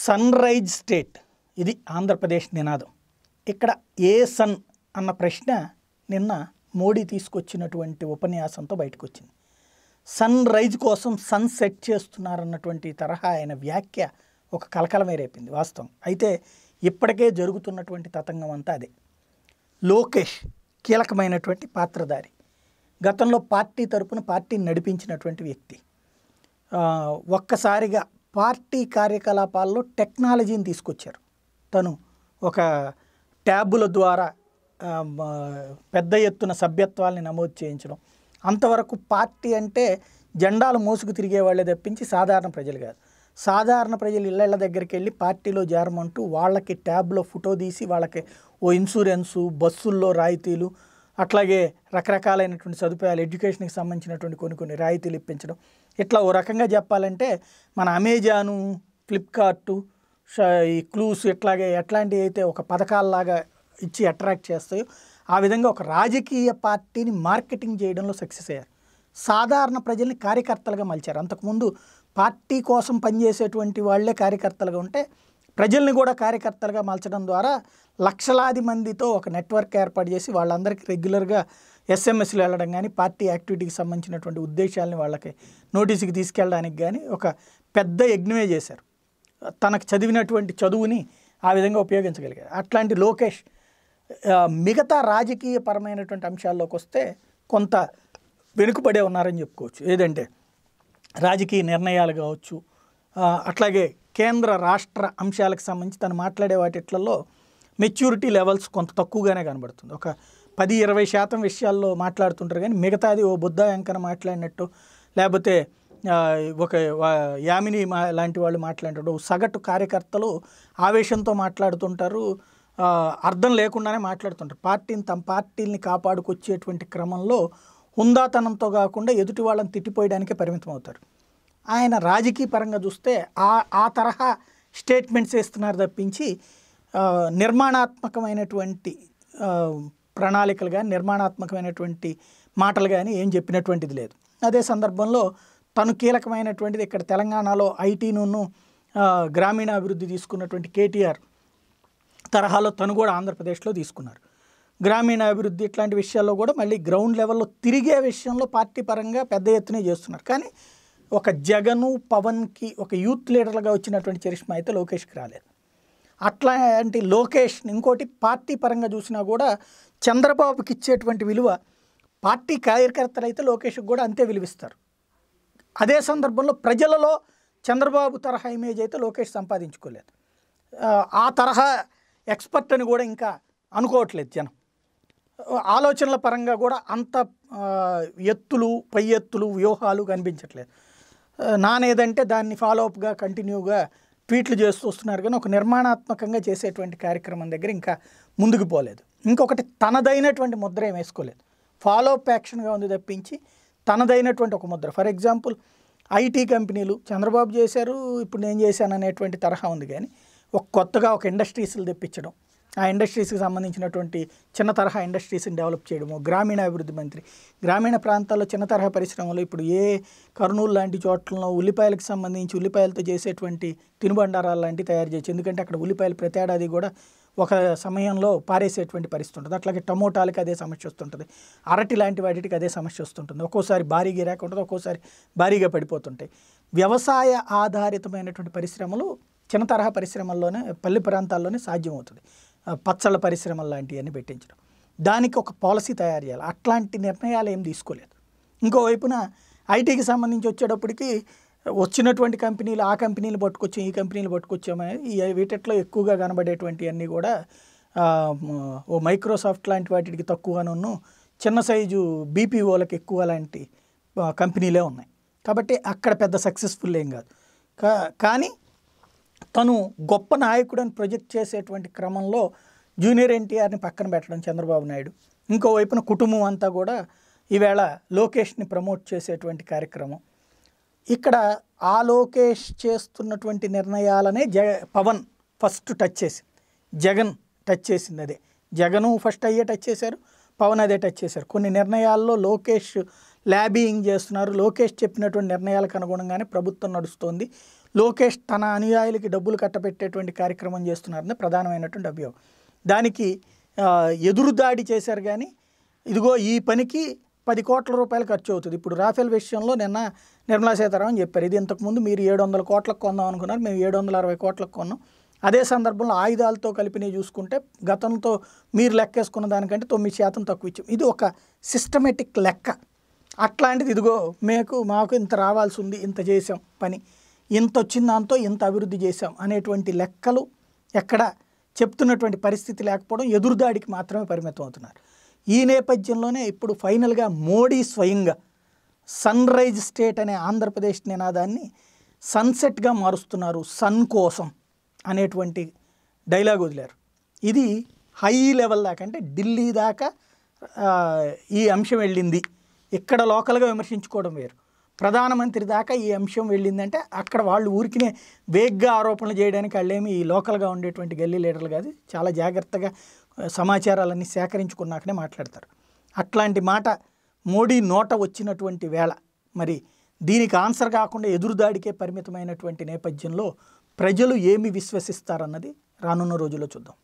Sun rise state. ఇది ఆంధ్రప్రదేశ్ నినాదం. ఇక్కడ ఏ సన్ అన్న ప్రశ్న నిన్న మోడీ తీసుకొచ్చినటువంటి ఉపన్యాసంతో బయటకు వచ్చింది సన్ రైజ్ కోసం సన్ సెట్ చేస్తున్నారన్నటువంటి తరహా ఆయన వ్యాఖ్య ఒక కలకలమే రేపింది వాస్తవం. అయితే ఇప్పటికే జరుగుతున్నటువంటి తతంగం అంతా అదే. లోకేష్ కీలకమైనటువంటి పాత్రధారి. గతంలో పార్టీ తరపున పార్టీని నడిపించినటువంటి వ్యక్తి. ఒక్కసారిగా పార్టీ కార్యకలాపాల్లో టెక్నాలజీని తీసుకొచ్చారు. తను ఒక ట్యాబుల ద్వారా పెద్ద ఎత్తున సభ్యత్వాల్ని నమోదు చేయించడం. అంతవరకు పార్టీ అంటే జెండాలు మోసుకు తిరిగే వాళ్ళే తప్పించి సాధారణ ప్రజలు కాదు. సాధారణ ప్రజలు ఇళ్ళ దగ్గరికి వెళ్ళి పార్టీలో చేరమంటూ వాళ్ళకి ట్యాబ్లో ఫోటో తీసి వాళ్ళకి ఓ ఇన్సూరెన్సు బస్సుల్లో రాయితీలు అట్లాగే రకరకాలైనటువంటి సదుపాయాలు ఎడ్యుకేషన్కి సంబంధించినటువంటి కొన్ని కొన్ని రాయితీలు ఇప్పించడం. ఇట్లా ఓ రకంగా చెప్పాలంటే మన అమెజాను ఫ్లిప్కార్టు ఈ క్లూస్ ఇట్లాగే ఎట్లాంటివి అయితే ఒక పథకాలలాగా ఇచ్చి అట్రాక్ట్ చేస్తాయో ఆ విధంగా ఒక రాజకీయ పార్టీని మార్కెటింగ్ చేయడంలో సక్సెస్ అయ్యారు. సాధారణ ప్రజల్ని కార్యకర్తలుగా మలిచారు. అంతకుముందు పార్టీ కోసం పనిచేసేటువంటి వాళ్ళే కార్యకర్తలుగా ఉంటే ప్రజల్ని కూడా కార్యకర్తలుగా మలచడం ద్వారా లక్షలాది మందితో ఒక నెట్వర్క్ ఏర్పాటు చేసి వాళ్ళందరికీ రెగ్యులర్గా ఎస్ఎంఎస్లు వెళ్ళడం కానీ పార్టీ యాక్టివిటీకి సంబంధించినటువంటి ఉద్దేశాలని వాళ్ళకి నోటీసుకి తీసుకెళ్ళడానికి కానీ ఒక పెద్ద యజ్ఞమే చేశారు. తనకు చదివినటువంటి చదువుని ఆ విధంగా ఉపయోగించగలిగారు. అట్లాంటి లోకేష్ మిగతా రాజకీయ పరమైనటువంటి అంశాల్లోకి వస్తే కొంత వెనుకబడే ఉన్నారని చెప్పుకోవచ్చు. ఏదంటే రాజకీయ నిర్ణయాలు కావచ్చు అట్లాగే కేంద్ర రాష్ట్ర అంశాలకు సంబంధించి తను మాట్లాడే వాటిట్లలో మెచ్యూరిటీ లెవెల్స్ కొంత తక్కువగానే కనబడుతుంది. ఒక పది ఇరవై శాతం విషయాల్లో మాట్లాడుతుంటారు కానీ మిగతాది ఓ బుద్ధ వెంకన మాట్లాడినట్టు లేకపోతే ఒక యామిని మా లాంటి వాళ్ళు మాట్లాడేటప్పుడు సగటు కార్యకర్తలు ఆవేశంతో మాట్లాడుతుంటారు. అర్థం లేకుండానే మాట్లాడుతుంటారు. పార్టీని తమ పార్టీని కాపాడుకొచ్చేటువంటి క్రమంలో హుందాతనంతో కాకుండా ఎదుటి వాళ్ళని తిట్టిపోయడానికే పరిమితం అవుతారు ఆయన రాజకీయ పరంగా చూస్తే ఆ ఆ తరహా స్టేట్మెంట్స్ వేస్తున్నారు తప్పించి నిర్మాణాత్మకమైనటువంటి ప్రణాళికలు కానీ నిర్మాణాత్మకమైనటువంటి మాటలు కానీ ఏం చెప్పినటువంటిది లేదు. అదే సందర్భంలో తను కీలకమైనటువంటిది ఇక్కడ తెలంగాణలో ఐటీను గ్రామీణాభివృద్ధి తీసుకున్నటువంటి కేటీఆర్ తరహాలో తను కూడా ఆంధ్రప్రదేశ్లో తీసుకున్నారు. గ్రామీణ అభివృద్ధి ఇట్లాంటి విషయాల్లో కూడా మళ్ళీ గ్రౌండ్ లెవెల్లో తిరిగే విషయంలో పార్టీ పరంగా పెద్ద ఎత్తునే చేస్తున్నారు. కానీ ఒక జగను పవన్కి ఒక యూత్ లీడర్లుగా వచ్చినటువంటి చరిష్మా అయితే లోకేష్కి రాలేదు. అట్లాంటి లోకేష్ ఇంకోటి పార్టీ పరంగా చూసినా కూడా చంద్రబాబుకి ఇచ్చేటువంటి విలువ పార్టీ కార్యకర్తలు అయితే లోకేష్కి కూడా అంతే విలువిస్తారు. అదే సందర్భంలో ప్రజలలో చంద్రబాబు తరహా ఇమేజ్ అయితే లోకేష్ సంపాదించుకోలేదు. ఆ, తరహా ఎక్స్పర్ట్ అని కూడా ఇంకా అనుకోవట్లేదు జనం. ఆలోచనల పరంగా కూడా అంత ఎత్తులు పై ఎత్తులు వ్యూహాలు కనిపించట్లేదు. నానేదంటే దాన్ని ఫాలో అప్గా కంటిన్యూగా ట్వీట్లు చేస్తూ వస్తున్నారు కానీ ఒక నిర్మాణాత్మకంగా చేసేటువంటి కార్యక్రమం దగ్గర ఇంకా ముందుకు పోలేదు. ఇంకొకటి తనదైనటువంటి ముద్ర ఏం వేసుకోలేదు. ఫాలో అప్ యాక్షన్గా ఉంది తప్పించి తనదైనటువంటి ఒక ముద్ర. ఫర్ ఎగ్జాంపుల్ ఐటీ కంపెనీలు చంద్రబాబు చేశారు ఇప్పుడు నేను చేశాను అనేటువంటి తరహా ఉంది కానీ ఒక కొత్తగా ఒక ఇండస్ట్రీస్లు తెప్పించడం ఆ ఇండస్ట్రీస్కి సంబంధించినటువంటి చిన్న తరహా ఇండస్ట్రీస్ని డెవలప్ చేయడము గ్రామీణాభివృద్ధి మంత్రి. గ్రామీణ ప్రాంతాల్లో చిన్న తరహా పరిశ్రమలు ఇప్పుడు ఏ కర్నూలు లాంటి చోట్లలో ఉల్లిపాయలకు సంబంధించి ఉల్లిపాయలతో చేసేటువంటి తినుబండారాలు లాంటివి తయారు చేయొచ్చు. ఎందుకంటే అక్కడ ఉల్లిపాయలు ప్రతి ఏడాది కూడా ఒక సమయంలో పారేసేటువంటి పరిస్థితి ఉంటుంది. అట్లాగే టమోటాలకి అదే సమస్య వస్తుంటుంది. అరటి లాంటి వాటికి అదే సమస్య వస్తుంటుంది. ఒక్కోసారి భారీగా గిరాక ఉంటుంది ఒక్కోసారి భారీగా పడిపోతుంటాయి. వ్యవసాయ ఆధారితమైనటువంటి పరిశ్రమలు చిన్న తరహా పరిశ్రమల్లోనే పల్లె ప్రాంతాల్లోనే సాధ్యమవుతుంది. పచ్చళ్ళ పరిశ్రమలు లాంటివన్నీ పెట్టించడం. దానికి ఒక పాలసీ తయారు చేయాలి. అట్లాంటి నిర్ణయాలు ఏం తీసుకోలేదు. ఇంకోవైపున ఐటీకి సంబంధించి వచ్చేటప్పటికి వచ్చినటువంటి కంపెనీలు ఆ కంపెనీలు పట్టుకొచ్చాం ఈ కంపెనీలు పట్టుకొచ్చామని ఈ వీటిట్లో ఎక్కువగా కనబడేటువంటి అన్నీ కూడా ఓ మైక్రోసాఫ్ట్ లాంటి వాటికి తక్కువను చిన్న సైజు బీపీఓలకు ఎక్కువ లాంటి కంపెనీలే ఉన్నాయి. కాబట్టి అక్కడ పెద్ద సక్సెస్ఫుల్ ఏం కాదు. కా కానీ తను గొప్ప నాయకుడని ప్రొజెక్ట్ చేసేటువంటి క్రమంలో జూనియర్ ఎన్టీఆర్ని పక్కన పెట్టడం చంద్రబాబు నాయుడు. ఇంకోవైపున కుటుంబం అంతా కూడా ఈవేళ లోకేష్ని ప్రమోట్ చేసేటువంటి కార్యక్రమం. ఇక్కడ ఆ లోకేష్ చేస్తున్నటువంటి నిర్ణయాలనే జ పవన్ ఫస్ట్ టచ్ చేసింది జగన్ టచ్ చేసింది అదే. జగను ఫస్ట్ అయ్యే టచ్ చేశారు పవన్ అదే టచ్ చేశారు. కొన్ని నిర్ణయాల్లో లోకేష్ ల్యాబింగ్ చేస్తున్నారు. లోకేష్ చెప్పినటువంటి నిర్ణయాలకు అనుగుణంగానే ప్రభుత్వం నడుస్తోంది. లోకేష్ తన అనుయాయులకి డబ్బులు కట్టబెట్టేటువంటి కార్యక్రమం చేస్తున్నారని ప్రధానమైనటువంటి అభియోగం. దానికి ఎదురుదాడి చేశారు కానీ ఇదిగో ఈ పనికి పది కోట్ల రూపాయలు ఖర్చు అవుతుంది. ఇప్పుడు రాఫెల్ విషయంలో నిన్న నిర్మలా సీతారామన్ చెప్పారు. ఇది ఇంతకుముందు మీరు ఏడు వందల కోట్లకు కొందాం అనుకున్నారు. మేము ఏడు వందల అరవై కోట్లకు కొన్నాం. అదే సందర్భంలో ఆయుధాలతో కలిపినవి చూసుకుంటే గతంతో మీరు లెక్కేసుకున్న దానికంటే తొమ్మిది శాతం తక్కువ ఇచ్చాం. ఇది ఒక సిస్టమేటిక్ లెక్క. అట్లాంటిది ఇదిగో మీకు మాకు ఇంత రావాల్సి ఉంది ఇంత చేసాం పని. ఇంత వచ్చిన దాంతో ఇంత అభివృద్ధి చేసాం అనేటువంటి లెక్కలు ఎక్కడ చెప్తున్నటువంటి పరిస్థితి లేకపోవడం ఎదురుదాడికి మాత్రమే పరిమితం అవుతున్నారు. ఈ నేపథ్యంలోనే ఇప్పుడు ఫైనల్గా మోడీ స్వయంగా సన్ రైజ్ స్టేట్ అనే ఆంధ్రప్రదేశ్ నినాదాన్ని సన్సెట్గా మారుస్తున్నారు సన్ కోసం అనేటువంటి డైలాగ్ వదిలారు. ఇది హై లెవెల్ దాకా అంటే ఢిల్లీ దాకా ఈ అంశం వెళ్ళింది. ఇక్కడ లోకల్గా విమర్శించుకోవడం వేరు. ప్రధానమంత్రి దాకా ఈ అంశం వెళ్ళిందంటే అక్కడ వాళ్ళు ఊరికినే వేగ్గా ఆరోపణలు చేయడానికి వాళ్ళేమి ఈ లోకల్గా ఉండేటువంటి గల్లీ లీడర్లు కాదు. చాలా జాగ్రత్తగా సమాచారాలన్నీ సేకరించుకున్నాకనే మాట్లాడతారు. అట్లాంటి మాట మోడీ నోట వచ్చినటువంటి వేళ మరి దీనికి ఆన్సర్ కాకుండా ఎదురుదాడికే పరిమితమైనటువంటి నేపథ్యంలో ప్రజలు ఏమి విశ్వసిస్తారన్నది రానున్న రోజుల్లో చూద్దాం.